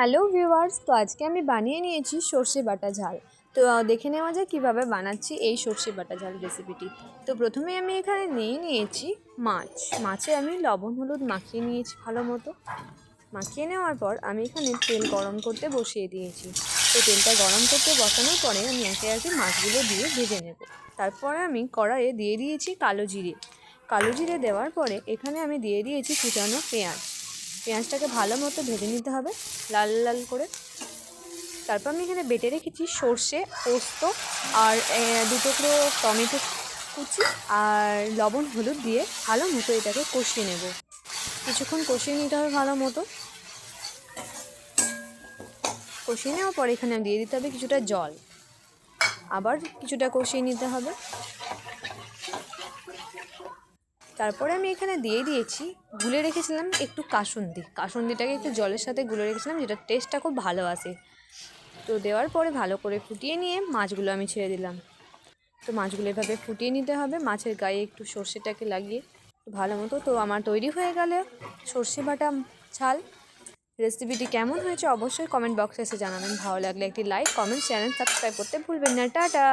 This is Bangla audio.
হ্যালো ভিউয়ার্স, তো আজকে আমি বানিয়ে নিয়েছি সর্ষে বাটা ঝাল। তো দেখে নেওয়া যায় কীভাবে বানাচ্ছি এই সর্ষে বাটা ঝাল রেসিপিটি তো, প্রথমে আমি এখানে নিয়ে নিয়েছি মাছ। মাছে আমি লবণ, হলুদ মাখিয়ে নিয়েছি ভালো মতো। মাখিয়ে নেওয়ার পর আমি এখানে তেল গরম করতে বসিয়ে দিয়েছি। তো, তেলটা গরম করতে বসানোর পরে আমি একে একে মাছগুলো দিয়ে ভেজে নেব। তারপরে আমি কড়াইয়ে দিয়ে দিয়েছি কালো জিরে। কালো জিরে দেওয়ার পরে এখানে আমি দিয়ে দিয়েছি কুচানো পেঁয়াজ। পেঁয়াজটাকে ভালো মতো ভেজে নিতে হবে, লাল লাল করে। তারপর আমি এখানে বেটে রেখেছি সর্ষে, পোস্ত আর দু টুকরো টমেটো কুচি আর লবণ হলুদ দিয়ে ভালো মতো এটাকে কষিয়ে নেব। কিছুক্ষণ কষিয়ে নিতে হবে ভালো মতো। কষিয়ে নেওয়ার পর এখানে দিয়ে দিতে হবে কিছুটা জল। আবার কিছুটা কষিয়ে নিতে হবে। তারপরে আমি এখানে দিয়ে দিয়েছি, গুলে রেখেছিলাম একটু কাসুন্দি। কাসুন্দিটাকে একটু জলের সাথে গুলে রেখেছিলাম, যেটা টেস্টটা খুব ভালো আসে। তো দেওয়ার পরে ভালো করে ফুটিয়ে নিয়ে মাছগুলো আমি ছেড়ে দিলাম। তো মাছগুলো এভাবে ফুটিয়ে নিতে হবে, মাছের গায়ে একটু সর্ষেটাকে লাগিয়ে ভালো মতো। তো আমার তৈরি হয়ে গেলে সর্ষে বাটা ছাল রেসিপিটি কেমন হয়েছে অবশ্যই কমেন্ট বক্সে এসে জানাবেন। ভালো লাগলে একটি লাইক কমেন্ট চ্যানেল সাবস্ক্রাইব করতে ভুলবেন না। টাটা!